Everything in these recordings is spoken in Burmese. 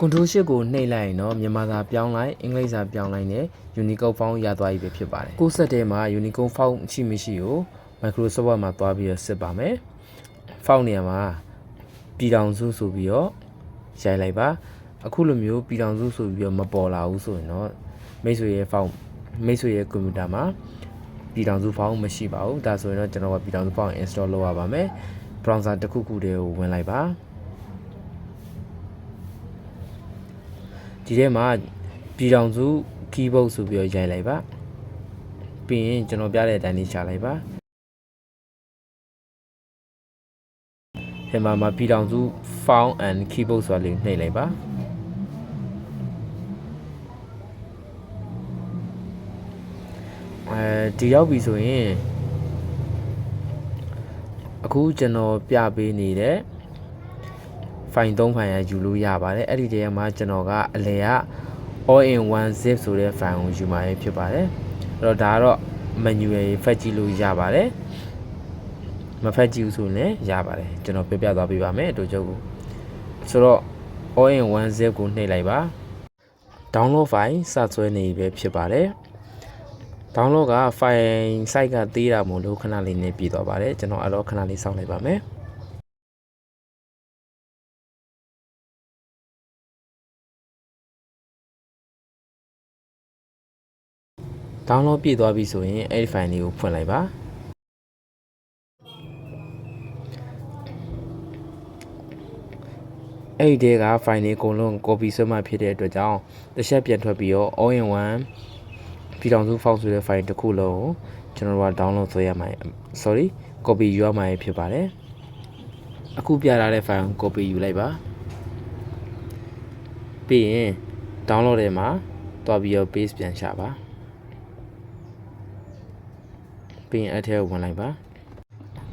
control shift ကိုနှိပ်လိုက်ရင်တော့မြန်မာစာပြောင်းလိုက်အင်္ဂလိပ်စာပြောင်းလိုက်နဲ့ Unicode font ရသွားပြီပဲဖြစ်ပါတယ်ကိုယ်ဆက်ထဲမှာ Unicode font ရှိမရှိကို Microsoft Word မှာသွားပြီးတော့စစ်ပါမယ် font နေရာမှာပြည်ထောင်စုဆိုပြီးတော့ရိုက်လိုက်ပါအခုလိုမျိုးပြည်ထောင်စုဆိုပြီးတော့မပေါ်လာဘူးဆိုရင်တော့မိတ်ဆွေရဲ့ font မိတ်ဆွေရဲ့ကွန်ပျူတာမှာပြည်ထောင်စု font မရှိပါဘူးဒါဆိုရင်တော့ကျွန်တော်ကပြည်ထောင်စု font install လုပ်ရပါမယ် browser တစ်ခုခုတည်းကိုဝင်လိုက်ပါ ဒီထဲမှာပြည်ထောင်စု keyboard ဆိုပြီးတော့ရိုက်လိုက်ပါပြီးရင်ကျွန်တော်ပြတဲ့အတိုင်းလေးရှာလိုက်ပါဒီမှာမှာပြည်ထောင်စု font and keyboard ဆိုတာလေးနှိပ်လိုက်ပါအဲဒီရောက်ပြီဆိုရင်အခုကျွန်တော်ပြပေးနေတဲ့ file 3 file ရယူလို့ရပါတယ်အဲ့ဒီတည်းမှာကျွန်တော်ကအလဲက all in one zip ဆိုတဲ့ file ကိုယူมาရေးဖြစ်ပါတယ်အဲ့တော့ဒါကတော့ menu ရေဖတ်ကြည့်လို့ရပါတယ်မဖတ်ကြည့်ဘူးဆိုရင်လည်းရပါတယ်ကျွန်တော်ပြပြသွားပေးပါမယ်အတူချုပ်ကိုဆိုတော့ all in one zip ကိုနှိပ်လိုက်ပါ download file စဆွဲနေပြီပဲဖြစ်ပါတယ် download က file site ကသေးတာမို့လို့ခဏလေးနေပြည်သွားပါတယ်ကျွန်တော်အဲ့တော့ခဏလေးစောင့်လိုက်ပါမယ် download ပြည့်သွားပြီဆိုရင်အဲ့ဒီ file လေးကိုဖွင့်လိုက်ပါအဲ့ဒီတဲက file လေးအကုန်လုံး copy ဆွဲမှဖြစ်တဲ့အတွက်ကြောင့်တစ်ချက်ပြန်ထွက်ပြီးတော့ all in one ပြည်ထောင်စု file ဆိုတဲ့ file တစ်ခုလုံးကိုကျွန်တော်တို့က download ဆွဲရမှာ sorry copy ယူရမှာဖြစ်ပါတယ်အခုပြထားတဲ့ file ကို copy ယူလိုက်ပါပြီးရင် download ထဲမှာတွားပြီးတော့ paste ပြန်ရှာပါ ပြီးရင်အထက်ကိုဝင်လိုက်ပါ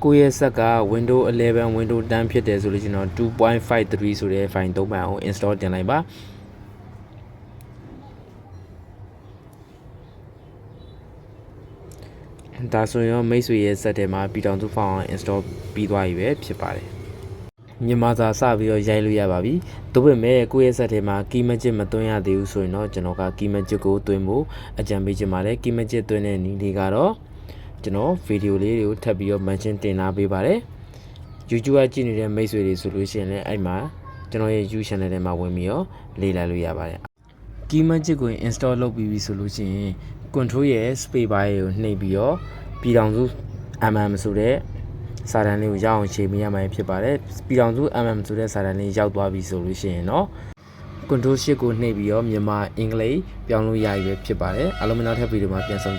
ကိုယ့်ရဲ့ဆက်က Windows 11 Windows 10ဖြစ်တယ်ဆိုလို့ရှိရင်တော့2.53ဆိုတဲ့ file သုံးပါအောင် install တင်လိုက်ပါဒါဆိုရင်တော့မိတ်ဆွေရဲ့ဆက်ထဲမှာပြည်ထောင်စုဖောင်အောင် install ပြီးသွားပြီပဲဖြစ်ပါတယ်မြန်မာစာစပြီးတော့ရိုက်လို့ရပါပြီ။ဒါပေမဲ့ကိုယ့်ရဲ့ဆက်ထဲမှာ key magic မသွင်းရသေးဘူးဆိုရင်တော့ကျွန်တော်က key magic ကိုသွင်းဖို့အကြံပေးချင်ပါတယ်။ key magic သွင်းတဲ့နည်းလေးကတော့ ကျွန်တော်ဗီဒီယိုလေးတွေကိုထပ်ပြီးတော့ mention တင်လာပေးပါတယ်။ YouTube ကကြည့်နေတဲ့မိတ်ဆွေတွေဆိုလို့ရှိရင်လည်းအဲ့မှာကျွန်တော်ရဲ့ YouTube channel ထဲမှာဝင်ပြီးတော့လေ့လာလို့ရပါတယ်။ key magic ကို install လုပ်ပြီးပြီဆိုလို့ရှိရင် control ရဲ့ space bar ကိုနှိပ်ပြီးတော့ပြည်ထောင်စု mm ဆိုတဲ့စာတန်းလေးကိုရအောင်ချိန်မိရမှာဖြစ်ပါတယ်။ပြည်ထောင်စု mm ဆိုတဲ့စာတန်းလေးရောက်သွားပြီဆိုလို့ရှိရင်တော့ control shift ကိုနှိပ်ပြီးတော့မြန်မာအင်္ဂလိပ်ပြောင်းလို့ရပြီပဲဖြစ်ပါတယ်။အားလုံးမနောက်ထပ်ဗီဒီယိုမှာပြန်ဆုံ